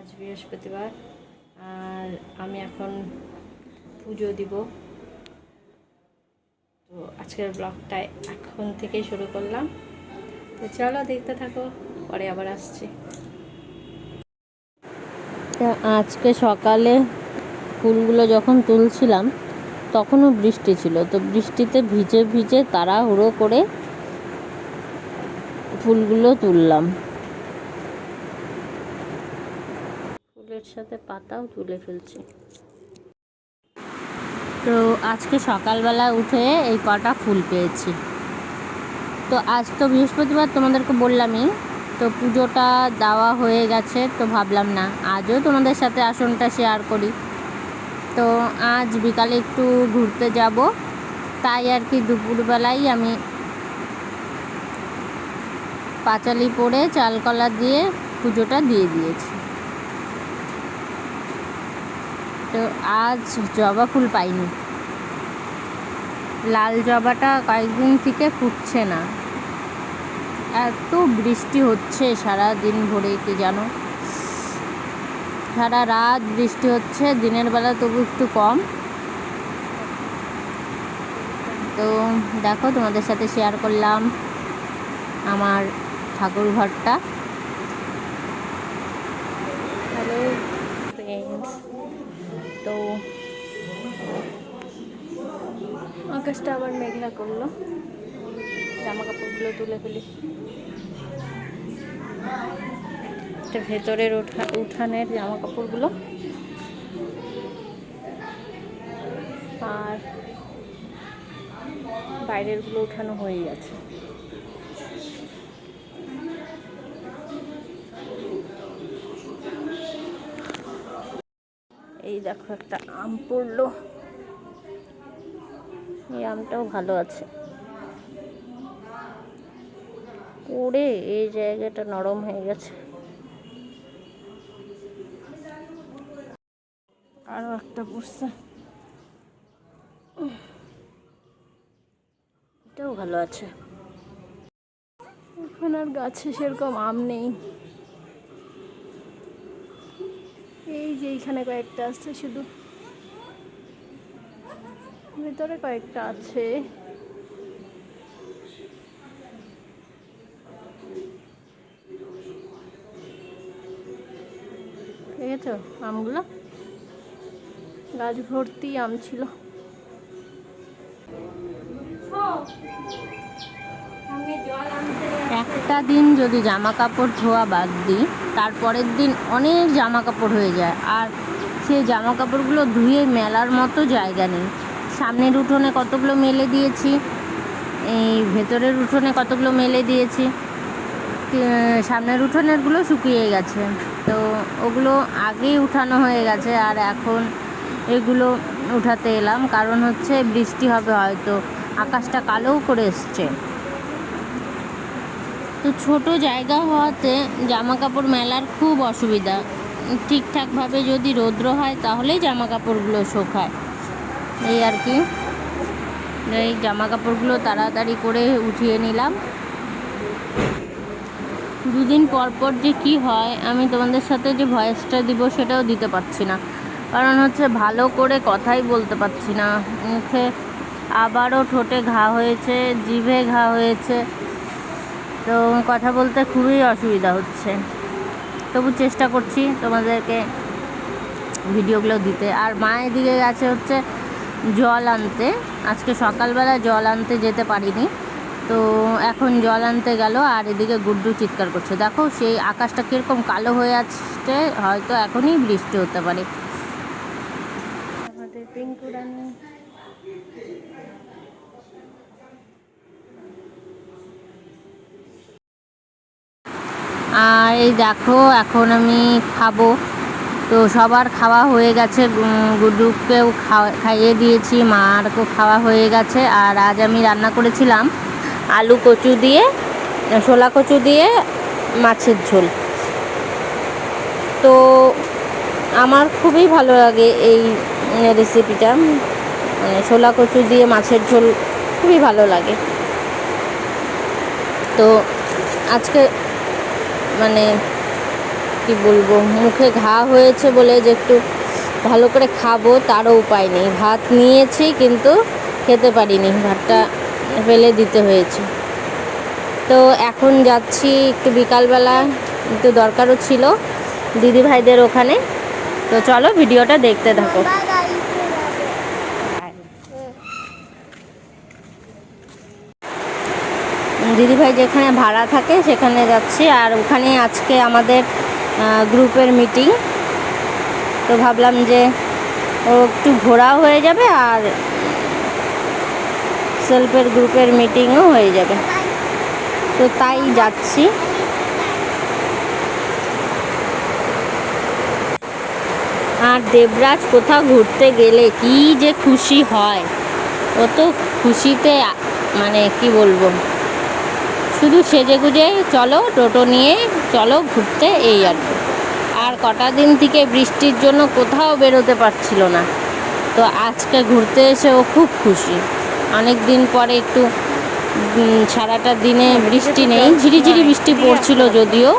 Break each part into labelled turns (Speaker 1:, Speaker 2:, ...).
Speaker 1: আজ বৃহস্পতিবার, আর আমি এখন পুজো দিব। তো আজকের ব্লগটা এখন থেকেই শুরু করলাম। তো চলো দেখতে থাকো, পরে আবার আসছি। আজকে সকালে ফুলগুলো যখন তুলছিলাম, তখনও বৃষ্টি ছিল। তো বৃষ্টিতে ভিজে ভিজে তাড়াহুড়ো করে ফুলগুলো তুললাম। ফুলের সাথে পাতাও তুলে ফেলছি। তো আজকে সকালবেলা উঠে এই কটা ফুল পেয়েছি। তো আজ তো বৃহস্পতিবার তোমাদেরকে বললামই, তো পুজোটা দেওয়া হয়ে গেছে, তো ভাবলাম না, আজও তোমাদের সাথে আসনটা শেয়ার করি। তো আজ বিকালে একটু ঘুরতে যাব, তাই আর কি দুপুরবেলাই আমি পাঁচালি পরে চালকলা দিয়ে পুজোটা দিয়ে দিয়েছি। তো আজ জবা ফুল পাইনি। লাল জবাটা কয়েকদিন থেকে ফুটছে না। এত বৃষ্টি হচ্ছে সারা দিন ভরে কি জানো? সারা রাত বৃষ্টি হচ্ছে, দিনের বেলা তবু একটু কম। তো দেখো, তোমাদের সাথে শেয়ার করলাম আমার ঠাকুর ঘরটা। হ্যালো তো আকাশটা আবার মেঘলা করল। জামা কাপড়গুলো তুলে ফেলি। এটা ভেতরের উঠা উঠানের জামা কাপড়গুলো আর বাইরেরগুলো উঠানো হয়ে গেছে এই দেখো একটা আম পড়ল। এই আমটাও ভালো আছে। পড়ে এই জায়গাটা নরম হয়ে গেছে। আরও একটা পড়ছে। এটাও ভালো আছে। এখন আর গাছে সেরকম আম নেই। এই যে এইখানে কয়েকটা আছে, শুধু ভিতরে কয়েকটা আছে। দেখেছ আমগুলো? গাছ ভর্তি আম ছিল। একটা দিন যদি জামা কাপড় ধোয়া বাদ দিই তারপরের দিন অনেক জামা কাপড় হয়ে যায়। আর সেই জামা কাপড়গুলো ধুয়ে মেলার মতো জায়গা নেই। সামনের উঠোনে কতগুলো মেলে দিয়েছি, এই ভেতরের উঠোনে কতগুলো মেলে দিয়েছি সামনের উঠোনেরগুলো শুকিয়ে গেছে। তো ওগুলো আগেই উঠানো হয়ে গেছে, আর এখন এগুলো উঠাতে এলাম। কারণ হচ্ছে বৃষ্টি হবে হয়তো, আকাশটা কালোও করে এসছে। তো ছোট জায়গা হওয়াতে জামা কাপড় মেলার খুব অসুবিধা। ঠিকঠাকভাবে যদি রৌদ্র হয়, তাহলেই জামা কাপড়গুলো শোকায়। এই আর কি। এই জামা কাপড়গুলো তাড়াতাড়ি করে উঠিয়ে নিলাম। দুদিন পর পর যে কি হয়, আমি তোমাদের সাথে যে ভয়েসটা দিব সেটাও দিতে পারছি না। কারণ হচ্ছে ভালো করে কথাই বলতে পারছি না। মুখে আবারও ঠোঁটে ঘা হয়েছে, জিভে ঘা হয়েছে। তো কথা বলতে খুবই অসুবিধা হচ্ছে। তবু চেষ্টা করছি তোমাদেরকে ভিডিওগুলো দিতে। আর মা এদিকে গেছে হচ্ছে জল আনতে। আজকে সকালবেলা জল আনতে যেতে পারিনি। তো এখন জল আনতে গেল আর এদিকে গুড্ডু চিৎকার করছে। দেখো সেই আকাশটা কীরকম কালো হয়ে আসছে, হয়তো এখনই বৃষ্টি হতে পারে। আর এই দেখো, এখন আমি খাব। তো সবার খাওয়া হয়ে গেছে। গু- গুড্ডুকেও খাওয়া- খাইয়ে দিয়েছি, মারকেও খাওয়া হয়ে গেছে। আর আজ আমি রান্না করেছিলাম আলু কচু দিয়ে শোলা কচু দিয়ে মাছের ঝোল। তো আমার খুবই ভালো লাগে এই রেসিপিটা শোলা কচু দিয়ে মাছের ঝোল খুবই ভালো লাগে। তো আজকে মানে কি বলব, মুখে ঘা হয়েছে বলে যে একটু ভালো করে খাব, তারও উপায় নেই। ভাত নিয়েছি কিন্তু খেতে পারিনি, ভাতটা ফেলে দিতে হয়েছে। তো এখন যাচ্ছি একটু বিকালবেলা, একটু দরকারও ছিল দিদি ভাইদের ওখানে। তো চলো ভিডিওটা দেখতে থাকো। দিদিভাই যেখানে ভাড়া থাকে সেখানে যাচ্ছি। আর ওখানে আজকে আমাদের গ্রুপের মিটিং তো ভাবলাম যে ও একটু ঘোরাও হয়ে যাবে আর সেলফের গ্রুপের মিটিংও হয়ে যাবে। তো তাই যাচ্ছি। আর দেবরাজ কোথাও ঘুরতে গেলে কি যে খুশি হয়। ও তো খুশিতে মানে কি বলব? শুধু সেজে গুজে চলো, টোটো নিয়ে চলো ঘুরতে এই আর কি। আর কটা দিন থেকে বৃষ্টির জন্য কোথাও বেরোতে পারছিল না। তো আজকে ঘুরতে এসে ও খুব খুশি। অনেক দিন পরে একটু সারাটা দিনে বৃষ্টি নেই, ঝিরিঝিরি বৃষ্টি পড়ছিল যদিও।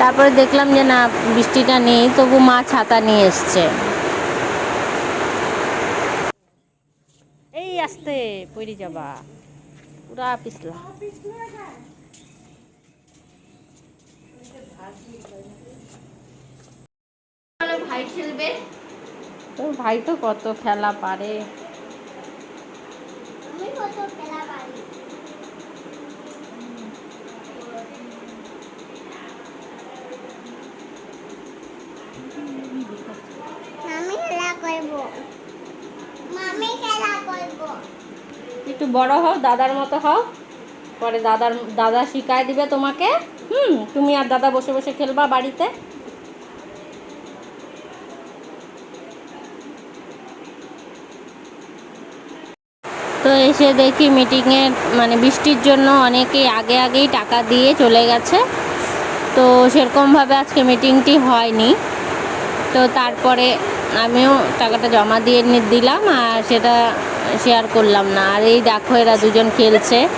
Speaker 1: তারপরে দেখলাম যে না, বৃষ্টিটা নেই, তবু মা ছাতা নিয়ে এসছে। এই আসতে, পড়ে যাবা। পুরা পিছলা।
Speaker 2: ভাই খেলবে।
Speaker 1: তোর ভাই তো কত খেলা পারে।
Speaker 2: কত খেলা পারি আমি খেলা করব মামি খেলা করব
Speaker 1: একটু বড় হও, দাদার মতো হও। পরে দাদার, দাদা শিখায় দিবে তোমাকে। হুম, তুমি আর দাদা বসে বসে খেলবা বাড়িতে। তো এসে দেখি মিটিংয়ের মানে বৃষ্টির জন্য অনেকেই আগে আগেই টাকা দিয়ে চলে গেছে। তো সেরকমভাবে আজকে মিটিংটি হয়নি। তো তারপরে আমিও টাকাটা জমা দিয়ে দিলাম আর সেটা শেয়ার করলাম না। আর এই দেখো এরা দুজন খেলছে।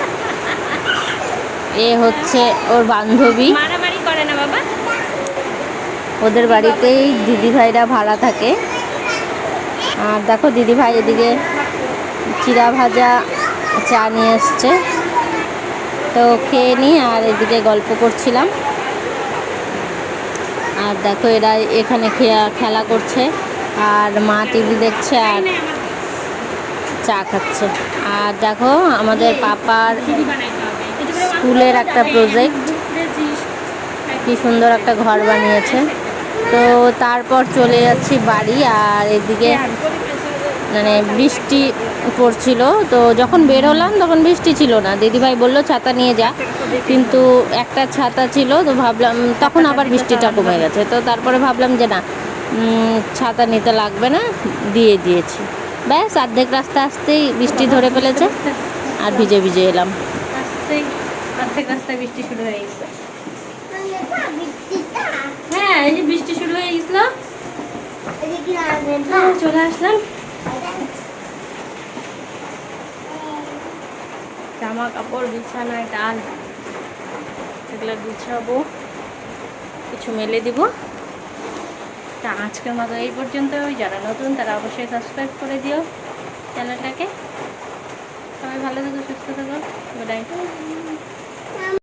Speaker 1: এ হচ্ছে ওর বান্ধবী।
Speaker 2: মারামারি করে না বাবা।
Speaker 1: ওদের বাড়িতেই দিদিভাইরা ভাড়া থাকে। আর দেখো দিদিভাই এদিকে চিরা ভাজা চা নিয়ে এসছে। তো খেয়ে নিই আর এদিকে গল্প করছিলাম। আর দেখো এরা এখানে খেয়া- খেলা করছে। আর মা টিভি দেখছে আর চা খাচ্ছে। আর দেখো, আমাদের পাপার স্কুলের একটা প্রজেক্ট কি সুন্দর একটা ঘর বানিয়েছে। তো তারপর চলে যাচ্ছি বাড়ি আর এদিকে মানে বৃষ্টি পড়ছিল। তো যখন বেরোলাম তখন বৃষ্টি ছিল না। দিদিভাই বলল, ছাতা নিয়ে যা। কিন্তু একটা ছাতা ছিল, তো ভাবলাম, তখন আবার বৃষ্টিটা কমে গেছে। তো তারপরে ভাবলাম যে না ছাতা নিতে লাগবে না, দিয়ে দিয়েছি। ব্যাস, অর্ধেক রাস্তা আসতেই বৃষ্টি ধরে ফেলেছে, আর ভিজে ভিজে এলাম।
Speaker 2: রাস্তায় বৃষ্টি শুরু হয়ে গেছে। হ্যাঁ বৃষ্টি শুরু হয়ে গেছিল। তো চলে আসলাম। জামা কাপড় বিছানায় ডাল, এগুলো বিছাবো কিছু মেলে দিব। তা আজকের মতো এই পর্যন্ত যারা নতুন, তারা অবশ্যই সাবস্ক্রাইব করে দিও চ্যানেলটাকে সবাই ভালো থেকো, সুস্থ থেকো। Good night